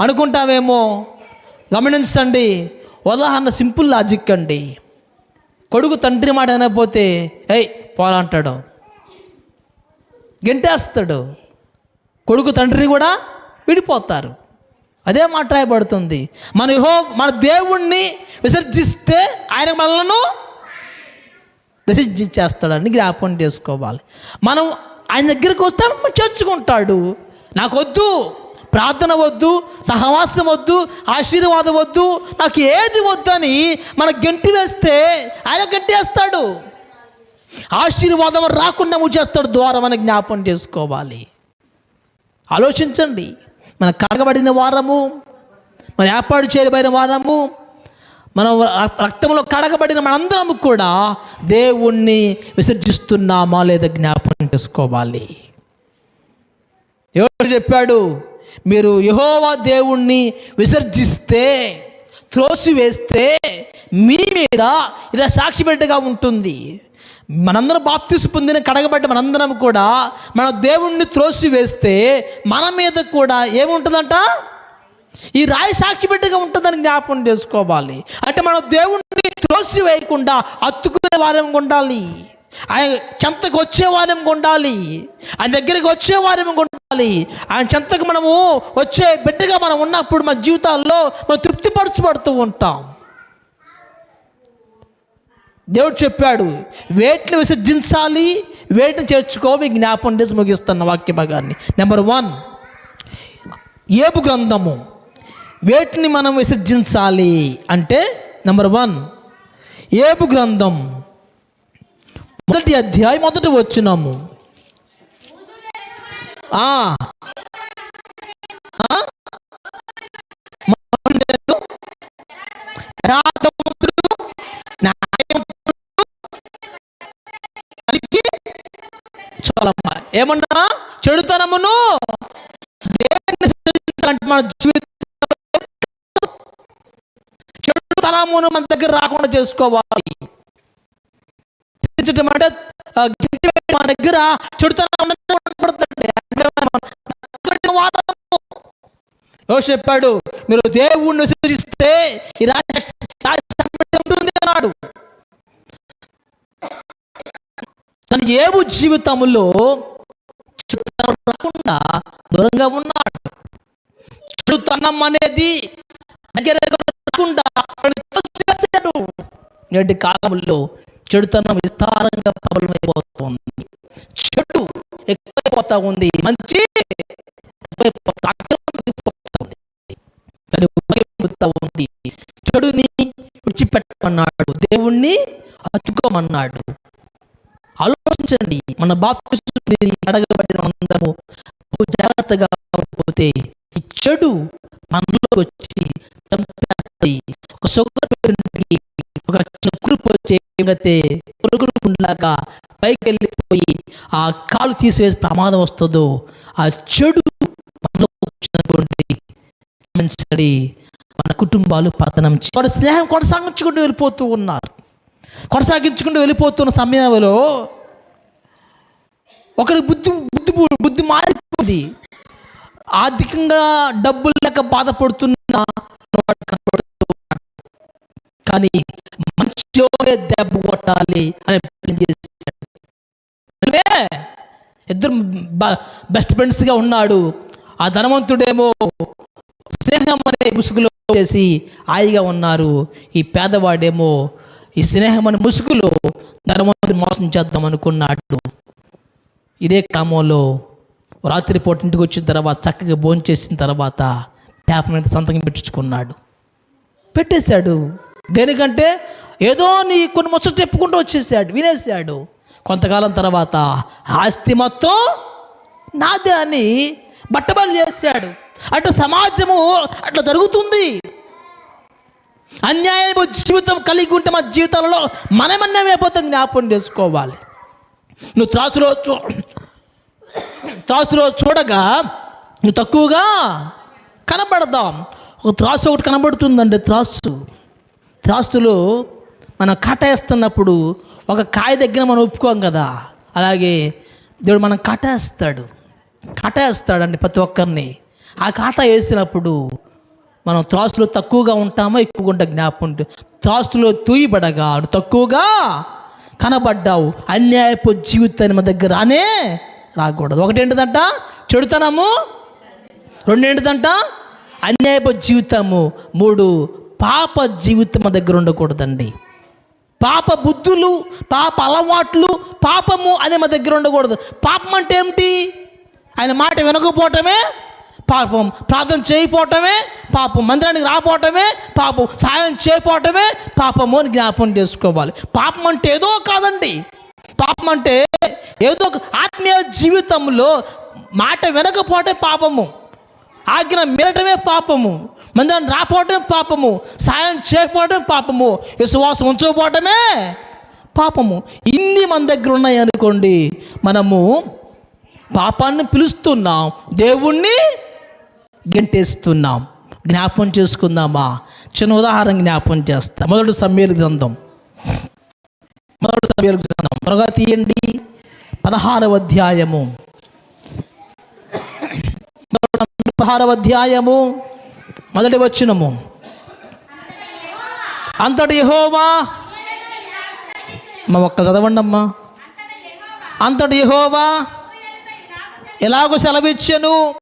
అనుకుంటామేమో గమనించండి. ఉదాహరణ simple logic అండి. కొడుకు తండ్రి మాట అనకపోతే ఏయ్ పోలంటాడు గెంటేస్తాడు. కొడుకు తండ్రిని కూడా విడిపోతారు. అదే మాట రాయబడుతుంది. మన యహో మన దేవుణ్ణి విసర్జిస్తే ఆయన మనలను విసర్జించేస్తాడని జ్ఞాపకం చేసుకోవాలి. మనం ఆయన దగ్గరికి వస్తే చేర్చుకుంటాడు నాకు వద్దు ప్రార్థన వద్దు సహవాసం వద్దు ఆశీర్వాదం వద్దు నాకు ఏది వద్దని మన గంటి వేస్తే ఆయన గంటి వేస్తాడు. ఆశీర్వాదం రాకుండా చేస్తాడు ద్వారా మన జ్ఞాపం చేసుకోవాలి. ఆలోచించండి. మన కడగబడిన వారము మన ఏర్పాటు చేయబడిన వారము మనం రక్తంలో కడగబడిన మనందరము కూడా దేవుణ్ణి విసర్జిస్తున్నామా లేదా జ్ఞాపకం చేసుకోవాలి. ఎవరు చెప్పాడు మీరు యహోవా దేవుణ్ణి విసర్జిస్తే త్రోసివేస్తే మీ మీద ఇలా సాక్షిపెట్టుగా ఉంటుంది. మనందరం బాప్తీసు పొందిన కడగబడ్డ మనందరం కూడా మన దేవుణ్ణి త్రోసివేస్తే మన మీద కూడా ఏముంటుందంట? ఈ రాయి సాక్షి బిడ్డగా ఉంటుందని జ్ఞాపకం చేసుకోవాలి. అంటే మనం దేవుణ్ణి త్రోసి వేయకుండా అత్తుకునే వారం ఉండాలి. ఆయన చెంతకు వచ్చే వారం ఉండాలి. ఆయన దగ్గరికి వచ్చే వారం ఉండాలి ఆయన చెంతకు మనము వచ్చే బిడ్డగా మనం ఉన్నప్పుడు మన జీవితాల్లో మనం తృప్తిపరచబడుతూ ఉంటాం. దేవుడు చెప్పాడు వేటిని విసర్జించాలి వేటిని చేర్చుకో మీ జ్ఞాపం చేసి ముగిస్తున్న వాక్య భాగాన్ని. నెంబర్ వన్ ఏపు గ్రంథము. వేటిని మనం విసర్జించాలి అంటే నెంబర్ వన్ ఏపు గ్రంథం. మొదటి అధ్యాయం మొదటి వచ్చినాము ఆ. ఆ? మౌనుడు, యథార్థవంతుడు, న్యాయవంతుడు, కలిగి చాలమ్మా ఏమన్నా? చెడుతనమును మన జీవితంలో చెడుతనమును మన దగ్గర రాకుండా చేసుకోవాలి. అంటే మన దగ్గర చెడుతనం యోష చెప్పాడు? మీరు దేవుణ్ణి సూచిస్తే ఈ రాజ్యం ఉంటుంది అన్నాడు. కానీ ఏవు జీవితంలో రాకుండా దూరంగా ఉన్నాడు. చెడుతనం అనేది దగ్గర రాకుండా వాడిని నేటి కాలంలో చెడుతనం విస్తారంగా ప్రబలమైపోతుంది. చెడు ఎక్కువైపోతా ఉంది. మంచి తక్కువైపోతా కానీ ఉపయోగిపోతా ఉంది చెడుని విడిచిపెట్టమన్నాడు. దేవుణ్ణి హత్తుకోమన్నాడు ఆలోచించండి. మన బాప్తిని అడగబడిన అందరము జాగ్రత్తగా పోతే ఈ చెడు మనలో వచ్చి చంపేస్తుంది ఒక షుగర్ ఒక చక్కురు పోతే పురుగుడు పైకి వెళ్ళిపోయి ఆ కాలు తీసేసి ప్రమాదం వస్తుందో ఆ చెడు మనలో వచ్చినటువంటి మన కుటుంబాలు పతనం వారు స్నేహం కొనసాగించుకుంటూ వెళ్ళిపోతూ ఉన్నారు. కొనసాగించుకుంటూ వెళ్ళిపోతున్న సమయంలో ఒకరి బుద్ధి బుద్ధి బుద్ధి మారిపోయింది. ఆర్థికంగా డబ్బులు లేక బాధపడుతున్న కానీ మంచిలోనే దెబ్బ కొట్టాలి అని ప్లాన్ చేశాడు. ఇద్దరు బెస్ట్ ఫ్రెండ్స్గా ఉన్నాడు. ఆ ధనవంతుడేమో స్నేహం అనే ముసుగులో చేసి హాయిగా ఉన్నారు. ఈ పేదవాడేమో ఈ స్నేహం అనే ముసుగులో ధనవంతుడు మోసం చేద్దాం అనుకున్నాడు. ఇదే క్రమంలో రాత్రిపూట ఇంటికి వచ్చిన తర్వాత చక్కగా భోజనం చేసిన తర్వాత పేపర్ మీద సంతకం పెట్టించుకున్నాడు. పెట్టేశాడు. దేనికంటే ఏదో నీ కొన్ని ముచ్చట చెప్పుకుంటూ వచ్చేసాడు వినేసాడు కొంతకాలం తర్వాత ఆస్తి మొత్తం నాదే అని బట్టబయలు చేశాడు. అటు సమాజము అట్లా జరుగుతుంది. అన్యాయము జీవితం కలిగి ఉంటే మా జీవితాలలో మనమన్నమైపోతే జ్ఞాపకం చేసుకోవాలి. నువ్వు త్రాసులో చూ త్రాసులో చూడగా నువ్వు తక్కువగా కనబడదాం. ఒక త్రాసు ఒకటి కనబడుతుందండి త్రాసు. త్రాసులో మనం కాటేస్తున్నప్పుడు ఒక కాయ దగ్గర మనం ఒప్పుకోం కదా. అలాగే దేవుడు మనం కాటేస్తాడు కాటేస్తాడండి ప్రతి ఒక్కరిని. ఆ కాట వేసినప్పుడు మనం త్రాసులో తక్కువగా ఉంటామో ఎక్కువగా ఉంటా జ్ఞాపకం ఉంటుంది త్రాసులో తూయిబడగా తక్కువగా కనబడ్డావు. అన్యాయపు జీవితాన్ని మన దగ్గర అనే రాకూడదు. ఒకటేంటిదంట చెడుతనము. రెండేంటిదంట అన్యాయపు జీవితము. మూడు పాప జీవితం మన దగ్గర ఉండకూడదండి. పాప బుద్ధులు పాప అలవాట్లు పాపము అనే మా దగ్గర ఉండకూడదు. పాపం అంటే ఏమిటి? ఆయన మాట వినకపోవటమే పాపం ప్రార్థన చేయకపోవటమే పాపం మందిరానికి రాపోవటమే పాపం సాయం చేయకపోవటమే పాపము అని జ్ఞాపం చేసుకోవాలి. పాపం అంటే ఏదో కాదండి. పాపం అంటే ఏదో ఒక ఆత్మీయ జీవితంలో మాట వినకపోవటమే పాపము. ఆజ్ఞ మీరటమే పాపము. మందిరాన్ని రాపోవటమే పాపము. సాయం చేయకపోవటమే పాపము. విశ్వాసం ఉంచకపోవటమే పాపము. ఇన్ని మన దగ్గర ఉన్నాయి అనుకోండి మనము పాపాన్ని పిలుస్తున్నాం. దేవుణ్ణి గెంటేస్తున్నాం. జ్ఞాపం చేసుకుందామా? చిన్న ఉదాహరణ జ్ఞాపం చేస్తా. మొదటి సమ్మేలు గ్రంథం. మొదటి సమ్మేలు గ్రంథం. త్వరగా తీయండి. పదహారవ అధ్యాయము. పదహారవ అధ్యాయము. మొదటి వచ్చినము అంతటి హోవా మా ఒక్క చదవండి అమ్మా అంతటి హోవా ఎలాగో సెలవిచ్చను?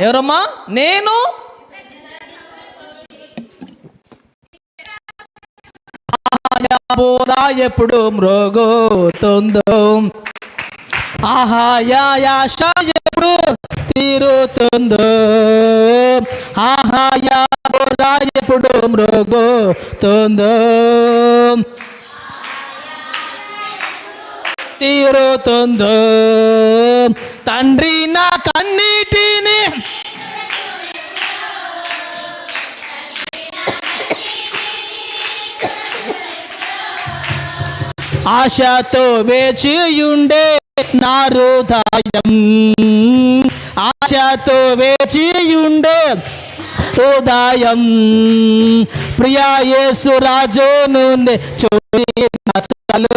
ఎవరమ్మా? నేను? ఆయాబోరా ఎప్పుడు మ్రోగుతుందో ఆహాయాశ ఎప్పుడు తీరుతుందో. ఆహాయాబోరా ఎప్పుడు మ్రోగుతుందో తీరుతుందో? తండ్రి నా కన్నీటిని ఆశతో వేచియుండే నా హృదయం. ఆశతో వేచియుండే హృదయం. ప్రియా యేసు రాజు నుండి చూడి నచ్చలు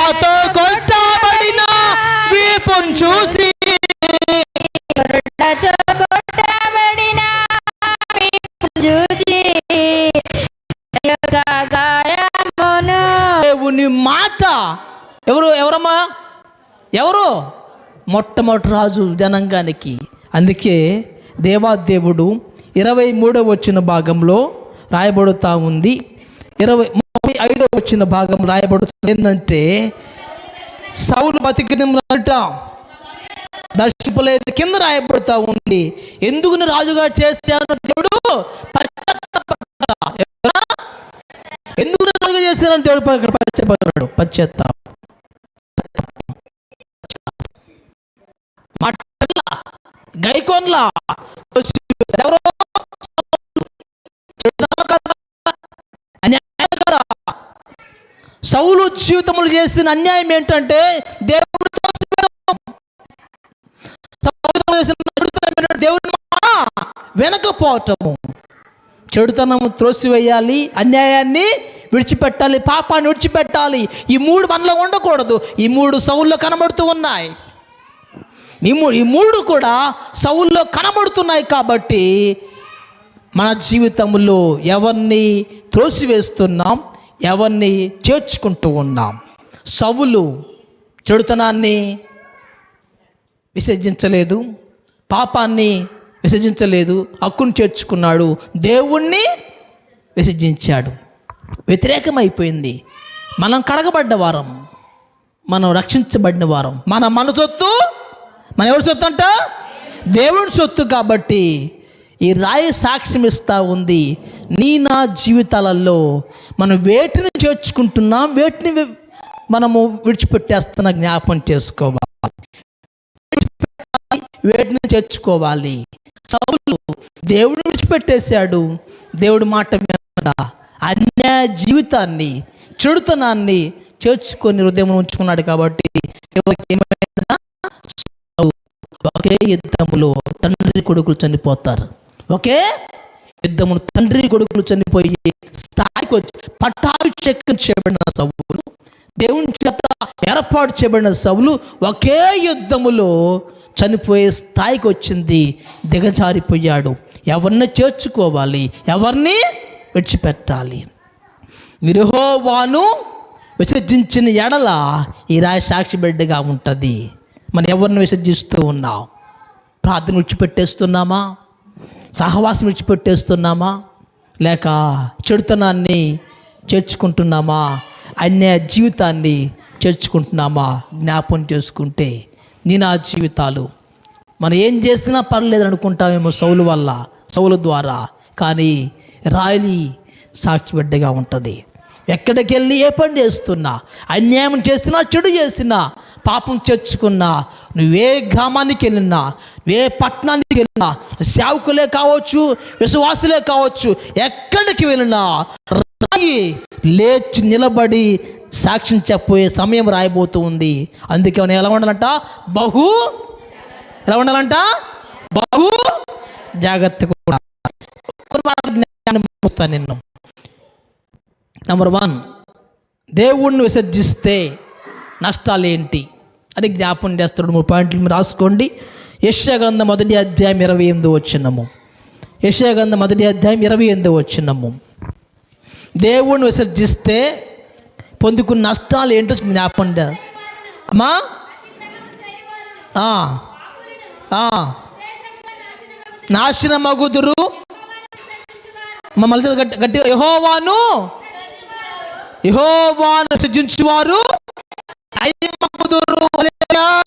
ఎవరు? మొట్టమొదటి రాజు జనాంగానికి. అందుకే దేవాదేవుడు ఇరవై మూడవ వచ్చిన భాగంలో రాయబడుతూ ఉంది. ఇరవై ముప్పై ఐదవ వచ్చిన భాగం రాయబడుతుంది. ఏంటంటే సౌలు బతికినట దర్శింపలేదు. కింద రాయబడుతూ ఉంది. ఎందుకు రాజుగా చేశాను దేవుడు? ఎందుకు రాజుగా చేశానని దేవుడు ప- పశ్చాత్తాపం గైకోన్ల ఎవరో అన్యాయం కదా. సౌలు జీవితములు చేసిన అన్యాయం ఏంటంటే దేవుడు దేవుని వెనకపోవటము. చెడుతనము త్రోసివేయాలి అన్యాయాన్ని విడిచిపెట్టాలి పాపాన్ని విడిచిపెట్టాలి. ఈ మూడు మనలో ఉండకూడదు. ఈ మూడు సౌల్లో కనబడుతూ ఉన్నాయి. ఈ ఈ మూడు కూడా సౌల్లో కనబడుతున్నాయి కాబట్టి మన జీవితంలో ఎవరిని త్రోసివేస్తున్నాం ఎవరిని చేర్చుకుంటూ ఉన్నాం. సవులు చెడుతనాన్ని విసర్జించలేదు పాపాన్ని విసర్జించలేదు హక్కును చేర్చుకున్నాడు దేవుణ్ణి విసర్జించాడు. వ్యతిరేకమైపోయింది. మనం కడగబడ్డ వారం మనం రక్షించబడిన వారం మన మనసొత్తు మన ఎవరి సొత్తు అంట? దేవుడి సొత్తు కాబట్టి ఈ రాయి సాక్ష్యం ఇస్తూ ఉంది. నీ నా జీవితాలలో మనం వేటిని చేర్చుకుంటున్నాం వేటిని మనము విడిచిపెట్టేస్తున్న జ్ఞాపం చేసుకోవాలి. వేటిని చేర్చుకోవాలి. సౌలు దేవుడు విడిచిపెట్టేశాడు. దేవుడి మాట మీద అన్యాయ జీవితాన్ని చెడుతనాన్ని చేర్చుకొని హృదయం ఉంచుకున్నాడు కాబట్టి ఎవరికి ఒకే యుద్ధములో తండ్రి కొడుకులు చనిపోతారు. ఒకే యుద్ధములు తండ్రి కొడుకులు చనిపోయి స్థాయికి వచ్చి పట్టాభిషేకం చేయబడిన సవులు దేవుని చేత ఏర్పాటు చేయబడిన సవులు ఒకే యుద్ధములో చనిపోయే స్థాయికి వచ్చింది దిగజారిపోయాడు. ఎవరిని చేర్చుకోవాలి? ఎవరిని విడిచిపెట్టాలి? విరహోవాను విసర్జించిన ఎడల ఈ రాయి సాక్షి బిడ్డగా ఉంటుంది. మనం ఎవరిని విసర్జిస్తూ ఉన్నాం? ప్రార్థన విడిచిపెట్టేస్తున్నామా? సహవాసం విడిచిపెట్టేస్తున్నామా? లేక చెడుతనాన్ని చేర్చుకుంటున్నామా? అన్యాయ జీవితాన్ని చేర్చుకుంటున్నామా? జ్ఞాపం చేసుకుంటే నీ నా జీవితాలు. మనం ఏం చేసినా పర్లేదు అనుకుంటామేమో సౌలు వల్ల సౌలు ద్వారా. కానీ రాయలి సాక్షి బిడ్డగా ఉంటుంది. ఎక్కడికి వెళ్ళి ఏ పని చేస్తున్నా? అన్యాయం చేసినా చెడు చేసినా పాపం చేర్చుకున్నా నువ్వే గ్రామానికి వెళ్ళినా ఏ పట్టణానికి వెళ్ళినా సేవకులే కావచ్చు విశ్వాసులే కావచ్చు ఎక్కడికి వెళ్ళినా రాయి లేచి నిలబడి సాక్ష్యం చెప్పబోయే సమయం రాయబోతూ ఉంది అందుకే మనం ఎలా ఉండాలంట? బహు ఎలా ఉండాలంట? బహు జాగ్రత్తగా కూడా నిన్ను. నెంబర్ వన్ దేవుణ్ణి విసర్జిస్తే నష్టాలు ఏంటి? అని జ్ఞాపం చేస్తున్నాడు మూడు పాయింట్లు రాసుకోండి. యశ్యగంధ మొదటి అధ్యాయం ఇరవై ఎనిమిది వచ్చినము యశ్యగంధ మొదటి అధ్యాయం ఇరవై ఎనిమిది వచ్చినము దేవుణ్ణి విసర్జిస్తే పొందుకున్న నష్టాలు ఏంటో జ్ఞాపం అమ్మా? నాశనమగుదురు. మమ్మల్ని గట్టి గట్టిగా యహోవాను యహోవాను సృజించువారు. అయ్యమగుదురు హల్లెలూయా.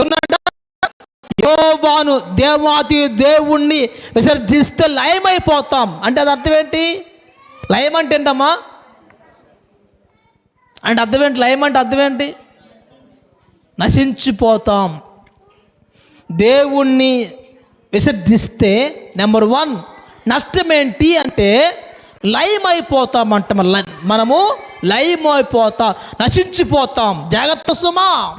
ఉన్నాడా? దేవుణ్ణి విసర్జిస్తే లయమైపోతాం. అంటే అది అర్థం ఏంటి? లయం అంటే ఏంటమ్మా? అంటే అర్థం ఏంటి? లయం అంటే అర్థం ఏంటి? నశించిపోతాం. దేవుణ్ణి విసర్జిస్తే నెంబర్ వన్ నష్టం ఏంటి అంటే లయమైపోతామంట. అయిపోతామంట మనము లయం నశించిపోతాం. జాగ్రత్త సుమా.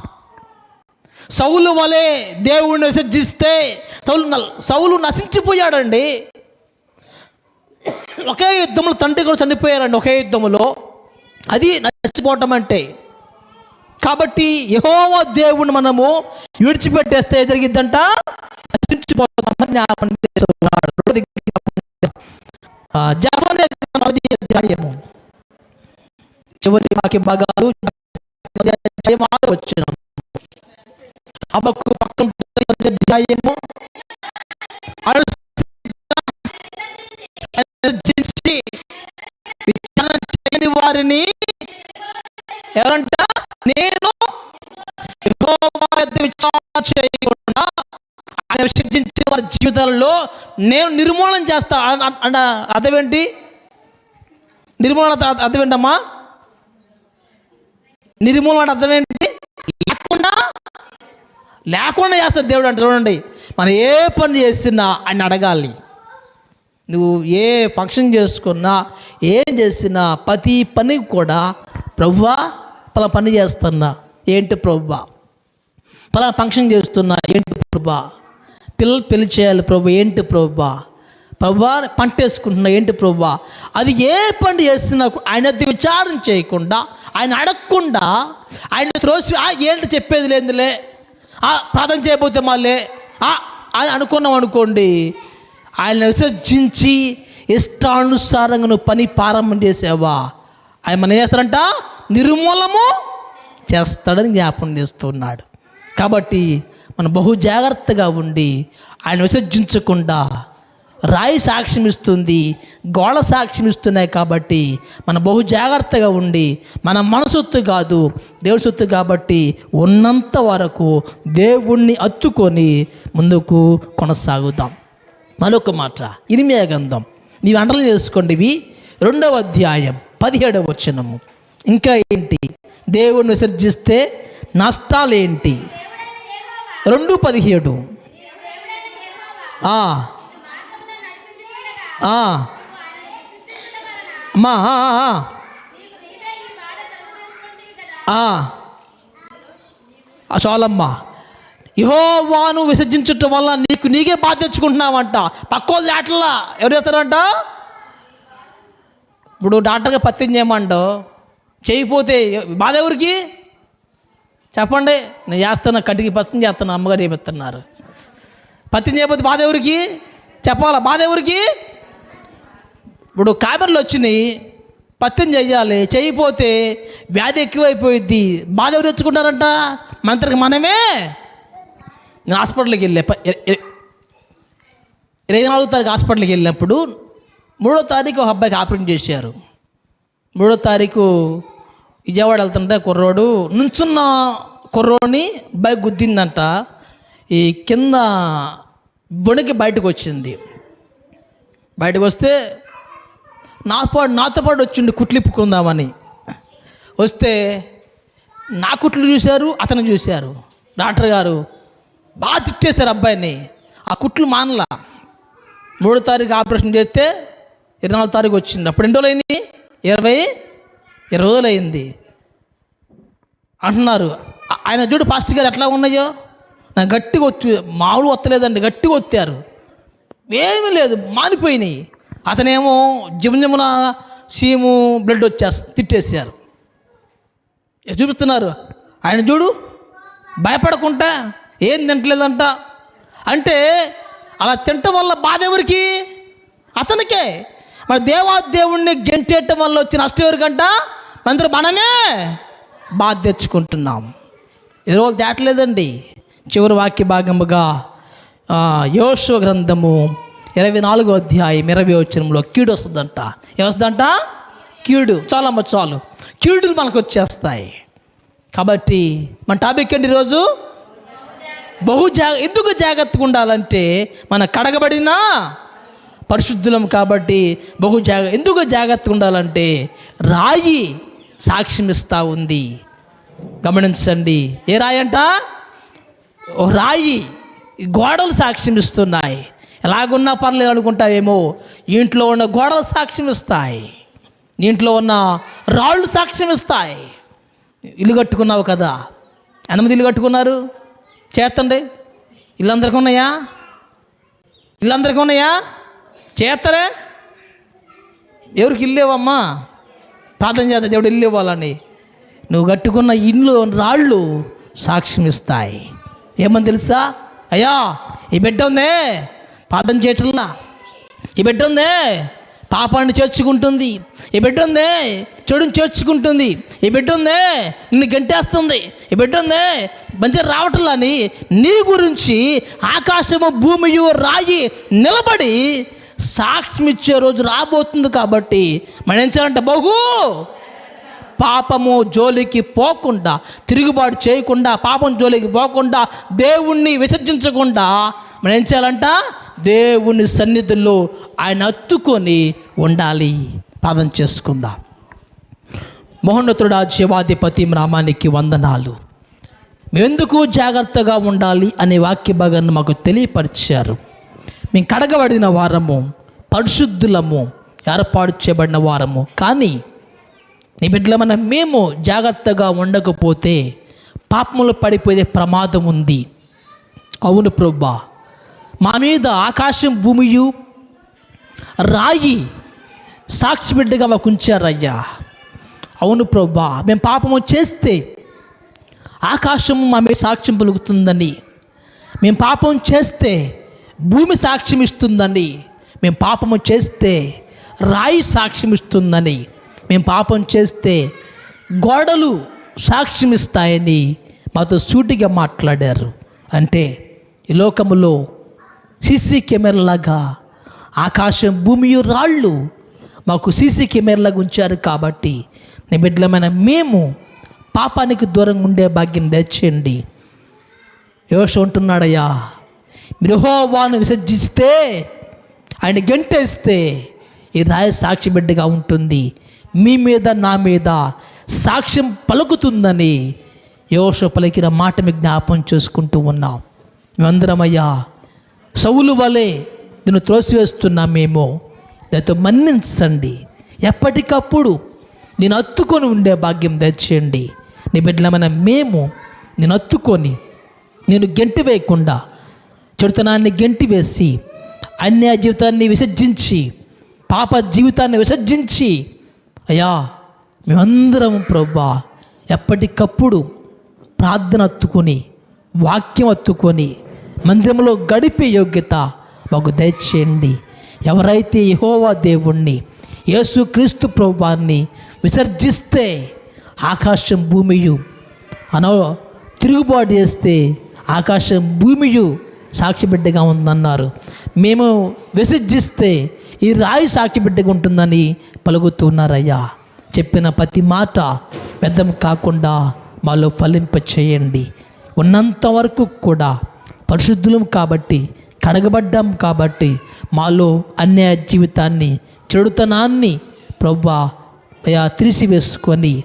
సౌలు వలె దేవుణ్ణి విసర్జిస్తే సౌలు సౌలు నశించిపోయాడండి. ఒకే యుద్ధంలో తండ్రి కూడా చనిపోయారండి ఒకే యుద్ధములో. అది నశించిపోవటం అంటే. కాబట్టి యహోవ దేవుని మనము విడిచిపెట్టేస్తే జరిగిద్దంట? నశించిపోతామని జ్ఞాపకం చేస్తున్నాడు. పది అధ్యాయము చివరి వాక్య భాగాలు అధ్యాయం ఆరు వచ్చిన అబ్బకు పక్కన అధ్యాయము విచారణ చేయని వారిని ఎవరంట? నేను విచారణ చేయకుండా ఆయన విసర్జించిన వారి జీవితాలలో నేను నిర్మూలన చేస్తా. అదేంటి నిర్మూలన అర్థం ఏంటమ్మా? నిర్మూలన అర్థ- అర్థమేంటమ్మా నిర్మూలన అర్థమేంటి లేకుండా లేకుండా చేస్తారు దేవుడు అంటే చూడండి. మనం ఏ పని చేసినా ఆయన అడగాలి. నువ్వు ఏ ఫంక్షన్ చేసుకున్నా ఏం చేసినా ప్రతి పనికి కూడా ప్రవ్వా పలా పని చేస్తున్నా ఏంటి ప్రవ్వా? పలా ఫంక్షన్ చేస్తున్నా ఏంటి ప్రభా పిల్లలు పెళ్ళి చేయాలి ప్రభు ఏంటి ప్రభా ప్రభా పంట వేసుకుంటున్నా ఏంటి ప్రభా? అది ఏ పండు చేస్తున్నా ఆయన విచారం చేయకుండా ఆయన అడగకుండా ఆయన త్రోసి ఏంటి చెప్పేది లేదులే. "ఆ, ప్రార్థన చేయబోతే మళ్ళీ "ఆ" అని అనుకున్నాం అనుకోండి ఆయన విసర్జించి ఇష్టానుసారంగా నువ్వు పని ప్రారంభం చేసావా? ఆయన మనం చేస్తాడంట? చేస్తారంట నిర్మూలము చేస్తాడని జ్ఞాపం చేస్తున్నాడు. కాబట్టి మనం బహు జాగ్రత్తగా ఉండి ఆయన విసర్జించకుండా రాయి సాక్ష్యం ఇస్తుంది గోడ సాక్ష్యం ఇస్తున్నాయి కాబట్టి మనం బహు జాగ్రత్తగా ఉండి మన మనసొత్తు కాదు దేవుడి సొత్తు కాబట్టి ఉన్నంత వరకు దేవుణ్ణి అత్తుకొని ముందుకు కొనసాగుదాం. మరొక మాట ఇనిమే గంధం నీవు అండలు చేసుకోండి ఇవి. రెండవ అధ్యాయం పదిహేడవ వచనము. ఇంకా ఏంటి? దేవుణ్ణి విసర్జిస్తే నష్టాలేంటి? రెండు పదిహేడు. ఆ. అమ్మా చాలమ్మా. యహోవాను విసర్జించటం వల్ల నీకు నీకే బాధ తెచ్చుకుంటున్నావంట. పక్కోళ్ళు దాటలా. ఎవరు చేస్తారంట? ఇప్పుడు డాక్టర్గా పత్యం చేయమంటావు చేయకపోతే బాధ ఎవరికి? చెప్పండి. నేను చేస్తాను కటికి పత్యం చేస్తాను అమ్మగారు చేపిస్తున్నారు పత్యం చేయకపోతే బాధ ఎవరికి? చెప్పాలా? బాధ ఎవరికి? ఇప్పుడు కామెరలు వచ్చినాయి పత్యం చేయాలి చేయకపోతే వ్యాధి ఎక్కువైపోయిద్ది. బాధ ఎవరు తెచ్చుకుంటారంట? మంత్రికి మనమే. నేను హాస్పిటల్కి వెళ్ళే ఇరవై నాలుగో తారీఖు హాస్పిటల్కి వెళ్ళినప్పుడు మూడో తారీఖు ఒక అబ్బాయికి ఆపరేషన్ చేశారు. మూడో తారీఖు విజయవాడ వెళ్తుంటే కుర్రోడు నుంచున్న కుర్రోడిని బైక్ గుద్దిందంట. ఈ కింద బొనికి బయటకు వచ్చింది. బయటకు వస్తే నా పాటు నాతో పాటు వచ్చిండు కుట్లిప్పుకుందామని వస్తే నా కుట్లు చూశారు అతను చూశారు. డాక్టర్ గారు బాగా తిట్టేశారు అబ్బాయిని. ఆ కుట్లు మానలా. మూడో తారీఖు ఆపరేషన్ చేస్తే ఇరవై నాలుగు తారీఖు వచ్చింది అప్పుడు ఎన్ని రోజులు అయింది ఇరవై ఇరవై రోజులు అయింది అంటున్నారు ఆయన చూడు ఫాస్ట్ గారు ఎట్లా ఉన్నాయో. నాకు గట్టిగా వచ్చి మామూలు వత్తలేదండి గట్టిగా వచ్చారు ఏమీ లేదు మానిపోయినాయి. అతనేమో జిమజిమున సీము బ్లడ్ వచ్చేస్త తిట్టేసారు చూపిస్తున్నారు? ఆయన చూడు భయపడకుండా ఏం తింటలేదంట అంటే అలా తినటం వల్ల బాధ ఎవరికి? అతనికే. మరి దేవాదేవుణ్ణి గెంటేయటం వల్ల వచ్చిన నష్టం ఎవరికంట? అందరూ మనమే బాధ తెచ్చుకుంటున్నాం. ఈరోజు రోజు దాటలేదండి. చివరి వాక్య భాగముగా యోశ్వ గ్రంథము ఇరవై నాలుగో అధ్యాయం ఇరవై వచ్చినంలో కీడు వస్తుందంట. ఏమొస్తుందంట? కీడు. చాలమ్మ చాలు. కీడులు మనకు వచ్చేస్తాయి. కాబట్టి మన టాపిక్ ఏంటి ఈరోజు? బహు జా ఎందుకు జాగ్రత్తగా ఉండాలంటే మన కడగబడిన పరిశుద్ధులం కాబట్టి బహు జాగ ఎందుకు జాగ్రత్తగా ఉండాలంటే రాయి సాక్ష్యం ఇస్తూ ఉంది. గమనించండి. ఏ రాయి అంట? ఓ రాయి. గోడలు సాక్ష్యం ఇస్తున్నాయి. ఎలాగున్నా పర్లేదు అనుకుంటావేమో. ఇంట్లో ఉన్న గోడలు సాక్ష్యం ఇస్తాయి. ఇంట్లో ఉన్న రాళ్ళు సాక్ష్యం ఇస్తాయి. ఇల్లు కట్టుకున్నావు కదా. ఎనిమిది ఇల్లు కట్టుకున్నారు? చేస్తండి. ఇల్లందరికీ ఉన్నాయా? ఇల్లందరికీ ఉన్నాయా? చేస్తారే? ఎవరికి ఇల్లు ప్రార్థన చేద్దాం. దేవుడు ఇల్లు ఇవ్వాలని. నువ్వు కట్టుకున్న ఇల్లు రాళ్ళు సాక్ష్యం ఇస్తాయి. ఏమని తెలుసా? అయ్యా ఈ బిడ్డ ఉందే. ప్రార్థన చేయటంలా ఈ బిడ్డ ఉందే? పాపాన్ని చేర్చుకుంటుంది. ఈ బిడ్డ ఉందే? చెడుని చేర్చుకుంటుంది. ఈ బిడ్డ ఉందే? నిన్ను గంటేస్తుంది. ఈ బిడ్డ ఉందే? మంచిగా అని నీ గురించి ఆకాశము భూమియు రాయి నిలబడి సాక్ష్యం ఇచ్చే రోజు రాబోతుంది కాబట్టి మనం ఏం చేయాలంటే బహు పాపము జోలికి పోకుండా తిరుగుబాటు చేయకుండా పాపం జోలికి పోకుండా దేవుణ్ణి విసర్జించకుండా మనం ఏం చేయాలంట? దేవుని సన్నిధిలో ఆయన అత్తుకొని ఉండాలి. ప్రార్థన చేసుకుందాం. మహోన్నతుడా జీవాధిపతి నామానికి వందనాలు. మేమెందుకు జాగ్రత్తగా ఉండాలి అనే వాక్య భాగాన్ని మాకు తెలియపరిచారు. మేము కడగబడిన వారము పరిశుద్ధులము ఏర్పాటు చేయబడిన వారము. కానీ నీ బిడ్డలమైన మేము జాగ్రత్తగా ఉండకపోతే పాపములు పడిపోయే ప్రమాదం ఉంది. అవును ప్రభా. మా మీద ఆకాశం భూమియు. రాయి సాక్షి బిడ్డగా మాకు ఉంచారయ్యా. అవును ప్రభా మేము పాపము చేస్తే ఆకాశం మా మీద సాక్ష్యం పలుకుతుందని మేము పాపం చేస్తే భూమి సాక్ష్యం ఇస్తుందని. మేము పాపము చేస్తే రాయి సాక్ష్యం ఇస్తుందని. మేము పాపం చేస్తే గోడలు సాక్ష్యం ఇస్తాయని మాతో సూటిగా మాట్లాడారు. అంటే ఈ లోకములో సీసీ కెమెరాలాగా ఆకాశం భూమియు రాళ్ళు మాకు సీసీ కెమెరాలాగా ఉంచారు కాబట్టి నీ బిడ్డలమైన మేము పాపానికి దూరంగా ఉండే భాగ్యం తెచ్చేయండి యోష ఉంటున్నాడయ్యా మీరు విసర్జిస్తే ఆయన గంటేస్తే ఈ రాయ సాక్షి బిడ్డగా ఉంటుంది. మీ మీద నా మీద సాక్ష్యం పలుకుతుందని యోష పలికిన మాట మీ జ్ఞాపం చేసుకుంటూ ఉన్నాం. మేమందరమయ్యా సౌలు వలె నేను త్రోసివేస్తున్నామేమో దాంతో మన్నించండి. ఎప్పటికప్పుడు నేను అత్తుకొని ఉండే భాగ్యం దయచేయండి. నీ బిడ్డలమైన మేము నేను అత్తుకొని నేను గెంటి వేయకుండా చెడుతనాన్ని గెంటి వేసి అన్యాయ జీవితాన్ని విసర్జించి పాప జీవితాన్ని విసర్జించి అయ్యా మేమందరం ప్రభా ఎప్పటికప్పుడు ప్రార్థన అత్తుకొని వాక్యం అత్తుకొని మందిరంలో గడిపే యోగ్యత మాకు దయచేయండి. ఎవరైతే యహోవా దేవుణ్ణి యేసుక్రీస్తు ప్రభువాన్ని విసర్జిస్తే ఆకాశం భూమియు అనో తిరుగుబాటు చేస్తే ఆకాశం భూమియు సాక్షి బిడ్డగా ఉందన్నారు. మేము విసర్జిస్తే ఈ రాయి సాక్షి బిడ్డగా ఉంటుందని పలుకుతున్నారయ్యా. చెప్పిన ప్రతి మాట వ్యర్థం కాకుండా మాలో ఫలింప చేయండి ఉన్నంత వరకు కూడా పరిశుద్ధులం కాబట్టి కడగబడ్డాం కాబట్టి మాలో అన్యాయ జీవితాన్ని చెడుతనాన్ని ప్రవ్వా తీసివేసుకొని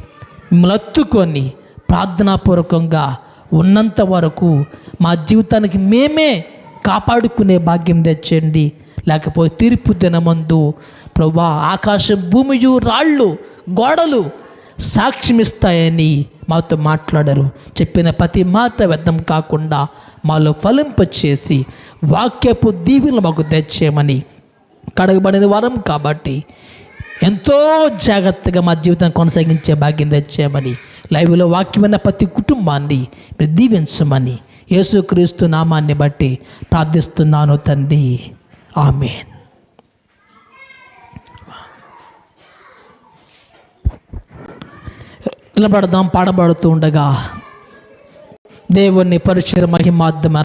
మిమ్మల్ని ప్రార్థనాపూర్వకంగా ఉన్నంత వరకు మా జీవితానికి మేమే కాపాడుకునే భాగ్యం తెచ్చండి లేకపోతే తీర్పు దినమందు ప్రభా ఆకాశం భూమియు రాళ్ళు గోడలు సాక్ష్యమిస్తాయని మాతో మాట్లాడరు. చెప్పిన ప్రతి మాట వ్యర్థం కాకుండా మాలో ఫలింపచేసి వాక్యపు దీవెనలు మాకు తెచ్చేయమని కడగబడిన వరం కాబట్టి ఎంతో జాగ్రత్తగా మా జీవితాన్ని కొనసాగించే భాగ్యం తెచ్చేయమని లైవ్లో వాక్యమైన ప్రతి కుటుంబాన్ని మీరు దీవించమని యేసుక్రీస్తు నామాన్ని బట్టి ప్రార్థిస్తున్నాను తండ్రి. ఆమెన్. నిలబడదాం పాడబడుతూ ఉండగా దేవుని పరిచయ మహిమార్థమ